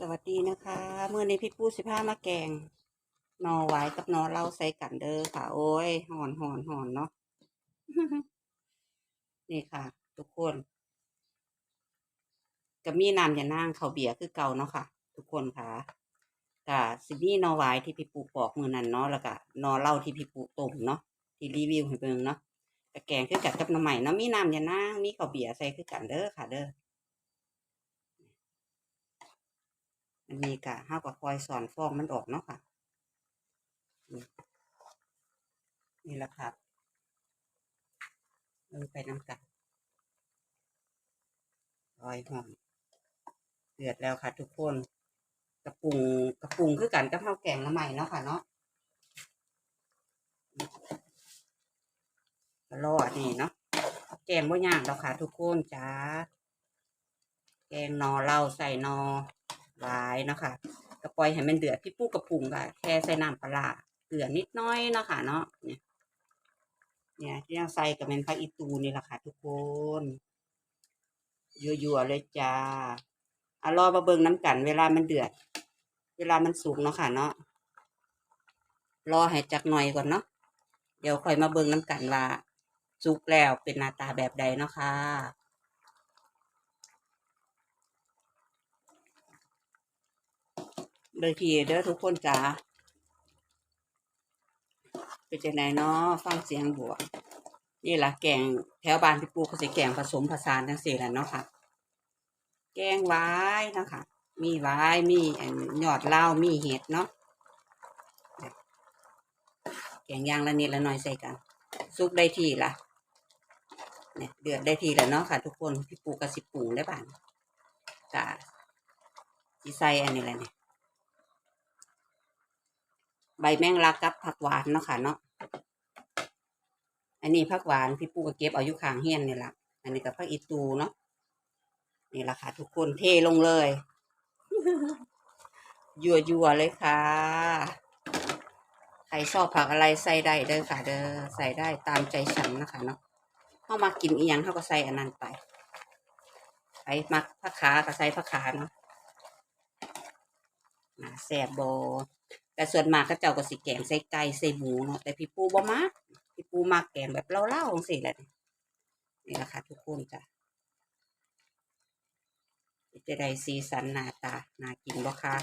สวัสดีนะคะเมื่อนี้พี่ปูสิพามาแกงหนอไว้กับหนอเราใส่กันเด้อค่ะ โอ้ยหอนหอนหอนเนาะนี่ค่ะ ทุกคนก็มีน้ำยานั่งเขาเบียร์คือเก่าเนาะค่ะ ทุกคนค่ะก็สิมีหนอไว้ที่พี่ปูปอกมือนั้นเนาะแล้วก็นอเล่าที่พี่ปูต้มเนาะที่รีวิวให้เบิ่งเนาะแกงคือกันกับน้ำใหม่เนาะมีน้ำยานั่งมีเขาเบียร์ใส่คือกันเด้อค่ะ เด้อ อันนี้กะห้าก็คอยสอนฟองมันออกเนาะค่ะ นี่แหละครับเออไปน้ำกันรอยหอมเดือดแล้วค่ะ ทุกคนกระปุงกระปุงคือกันกับข้าวแกงน้ำใหม่เนาะค่ะเนาะรอดนี่เนาะแกงบ่ยากดอกค่ะ ทุกคนจ้าแกงนอเหล้าใส่นอ หลายเนาะคะก็ปล่อยให้มันเดือดพี่ปูกระปุงก็แค่ใส่น้ำปลาเกลือนิดน้อยเนาะค่ะเนาะเนี่ยเนี่ยที่เราใส่กับเป็นผักอีตูนี่แหละค่ะทุกคนยั่วๆเลยจ้าอารอมาเบิ่งน้ำกัน เวลามันเดือด เวลามันสุกเนาะค่ะเนาะรอให้จักหน่อยก่อนเนาะเดี๋ยวค่อยมาเบิ่งน้ำกันว่าสุกแล้วเป็นหน้าตาแบบใดเนาะค่ะ เลยทีเด้อทุกคนจ้าเป็นจังไดเนาะฟังเสียงบัวนี่ล่ะแกงแถวบ้านพี่ปูเขาสิแกงผสมผสานจังซี่แหละเนาะค่ะ แกงหวายนะค่ะมีหวายมีอันยอดเหล้ามีเห็ดเนาะแกงย่างละนิดละหน่อยใส่กันซุกได้ทีละเนี่ยเดือดได้ทีแล้วเนาะค่ะ ทุกคนพี่ปูก็สิปรุงได้บ้างจ้าสิใส่อันนี้แหละเนี่ย ใบแมงลักกับผักหวานเนาะค่ะเนาะอันนี้ผักหวานพี่ปูก็เก็บเอาอยู่ข้างเฮียนนี่แหละอันนี้กับผักอีตูเนาะนี่แหละค่ะทุกคนเทลงเลยยั่วยัวๆเลยค่ะใครชอบผักอะไรใส่ได้เด้อค่ะ เด้อใส่ได้ตามใจฉันนะคะเนาะเข้ามากินอีหยังเขาก็ใส่อันนั้นไปใครมักผักขาก็ใส่ผักขาเนาะน่าแซ่บโบ แต่ส่วนมากก็เจ้าก็สิแกงใส่ไก่ใส่หมูเนาะแต่พี่ปูบ่มักพี่ปูมักแกงแบบเล่าๆจังซี่แหละนี่นี่แหละค่ะทุกคนจ้ะจะได้สีสันหน้าตาน่ากินบ่คะ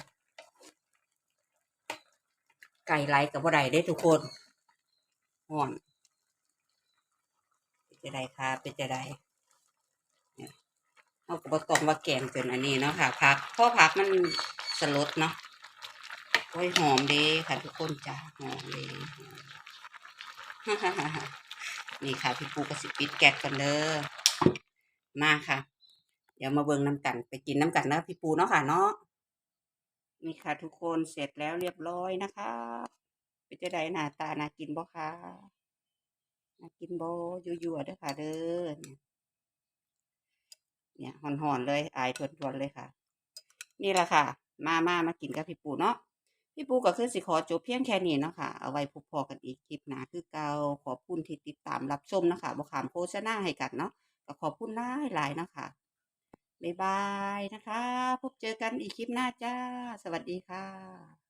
ไก่ไหลกับบ่ได้เด้ทุกคนห่อนเป็นจะได้ค่ะเป็นจะได้เนี่ยเราก็บ่ต้องว่าแกงจนอันนี้เนาะค่ะผักเพราะผักมันสลดเนาะ โอ้ยหอมเดีค่ะทุกคนจ้าหอมดีหอมนี่ค่ะพี่ปูกระสิปิดแก๊สกันเด้อมาค่ะ เดี๋ยวมาเบิ่งน้ำกัน ไปกินน้ำกันนะพี่ปูเนาะค่ะเนาะนี่ค่ะทุกคนเสร็จแล้วเรียบร้อยนะคะเป็นจะได้หน้าตาน่ากินบ่คะน่ากินบ่ยั่วๆเด้อค่ะเด้อเนี่ยเนี่ยหอนๆเลย อายทวนๆเลยค่ะ นี่แหละค่ะ มามามากินกับพี่ปูเนาะ พี่ปูก็คือสิขอจบเพียงแค่นี้เนาะค่ะเอาไว้พบพอกันอีกคลิปหนาคือเกาขอบคุณที่ติดตามรับชมนะคะบ่ขามโฆษณาให้กันเนาะก็ขอบคุณหลายหลายเนาะค่ะบ๊ายบายนะคะ พบเจอกันอีกคลิปหน้าจ้า สวัสดีค่ะ